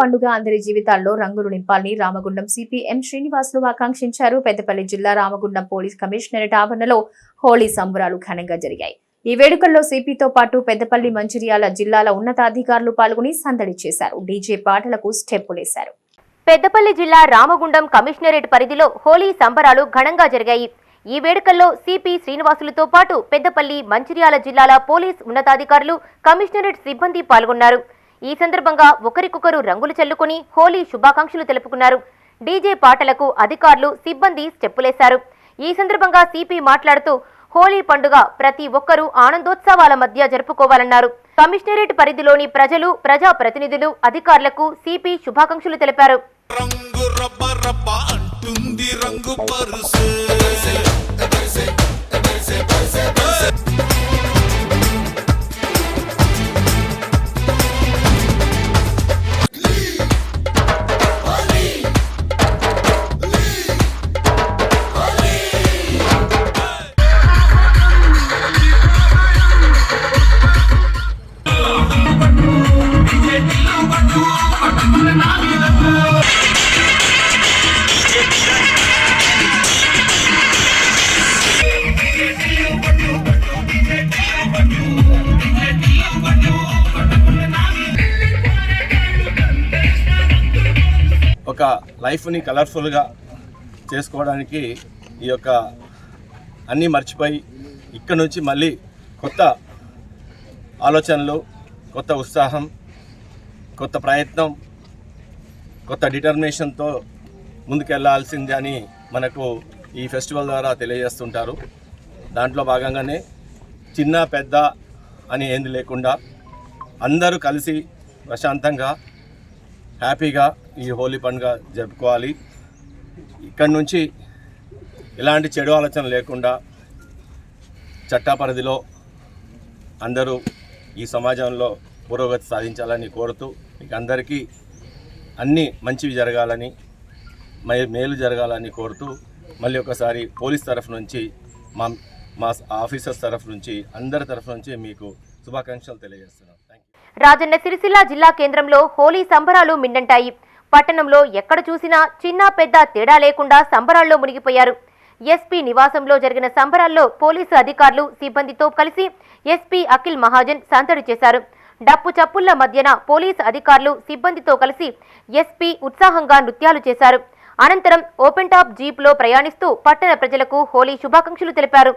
పండుగ అందరి జీవితాల్లో రంగులు నింపాలని రామగుండం సిపి ఎం శ్రీనివాసులు ఆకాంక్షించారు. పెద్దపల్లి జిల్లా రామగుండం పోలీస్ కమిషనరేట్ ఆవరణలో హోళీ సంబరాలు ఘనంగా జరిగాయి. ఈ వేడుకల్లో సిపితో పాటు పెద్దపల్లి మంచిర్యాల జిల్లాల ఉన్నతాధికారులు పాల్గొని సందడి చేశారు. డీజే పాటలకు స్టెప్పులేశారు పెద్దపల్లి జిల్లా రామగుండం కమిషనరేట్ పరిధిలో హోలీ సంబరాలు ఘనంగా జరిగాయి. ఈ వేడుకల్లో సిపి శ్రీనివాసులతో పాటు పెద్దపల్లి మంచిర్యాల జిల్లాల పోలీస్ ఉన్నతాధికారులు కమిషనరేట్ సిబ్బంది పాల్గొన్నారు. ఈ సందర్భంగా ఒకరికొకరు రంగులు చల్లుకుని హోలీ శుభాకాంక్షలు తెలుపుకున్నారు. డీజే పాటలకు అధికారులు సిబ్బంది స్టెప్పులేశారు. ఈ సందర్భంగా సిపి మాట్లాడుతూ హోలీ పండుగ ప్రతి ఒక్కరూ ఆనందోత్సవాల మధ్య జరుపుకోవాలన్నారు. కమిషనరేట్ పరిధిలోని ప్రజలు ప్రజా ప్రతినిధులు అధికారులకు సిపి శుభాకాంక్షలు తెలిపారు. రంగు రబ్బ రబ్బ అంటుంది రంగు పరుసే. ఒక లైఫ్ని కలర్ఫుల్గా చేసుకోవడానికి ఈ యొక్క అన్నీ మర్చిపోయి ఇక్కడ నుంచి మళ్ళీ కొత్త ఆలోచనలు కొత్త ఉత్సాహం కొత్త ప్రయత్నం కొత్త డిటర్మినేషన్తో ముందుకెళ్ళాల్సిందే అని మనకు ఈ ఫెస్టివల్ ద్వారా తెలియజేస్తుంటారు. దాంట్లో భాగంగానే చిన్న పెద్ద అని ఏంది లేకుండా అందరూ కలిసి ప్రశాంతంగా హ్యాపీగా ఈ హోలీ పండుగ జరుపుకోవాలి. ఇక్కడి నుంచి ఎలాంటి చెడు ఆలోచన లేకుండా చట్టపరిధిలో అందరూ ఈ సమాజంలో పురోగతి సాధించాలని కోరుతూ మీకు అందరికీ అన్నీ మంచివి జరగాలని మే- మేలు జరగాలని కోరుతూ మళ్ళీ ఒకసారి పోలీస్ తరఫు నుంచి మా మా ఆఫీసర్స్ తరఫు నుంచి అందరి తరఫు నుంచి మీకు శుభాకాంక్షలు తెలియజేస్తున్నాం. థ్యాంక్ యూ రాజన్న సిరిసిల్ల జిల్లా కేంద్రంలో హోలీ సంబరాలు మిన్నంటాయి. పట్టణంలో ఎక్కడ చూసినా చిన్న పెద్ద తేడా లేకుండా సంబరాల్లో మునిగిపోయారు. ఎస్పీ నివాసంలో జరిగిన సంబరాల్లో పోలీసు అధికారులు సిబ్బందితో కలిసి ఎస్పీ అఖిల్ మహాజన్ సందడి చేశారు. డప్పు చప్పుళ్ళ మధ్యన పోలీసు అధికారులు సిబ్బందితో కలిసి ఎస్పీ ఉత్సాహంగా నృత్యాలు చేశారు. అనంతరం ఓపెన్ టాప్ జీప్లో ప్రయాణిస్తూ పట్టణ ప్రజలకు హోలీ శుభాకాంక్షలు తెలిపారు.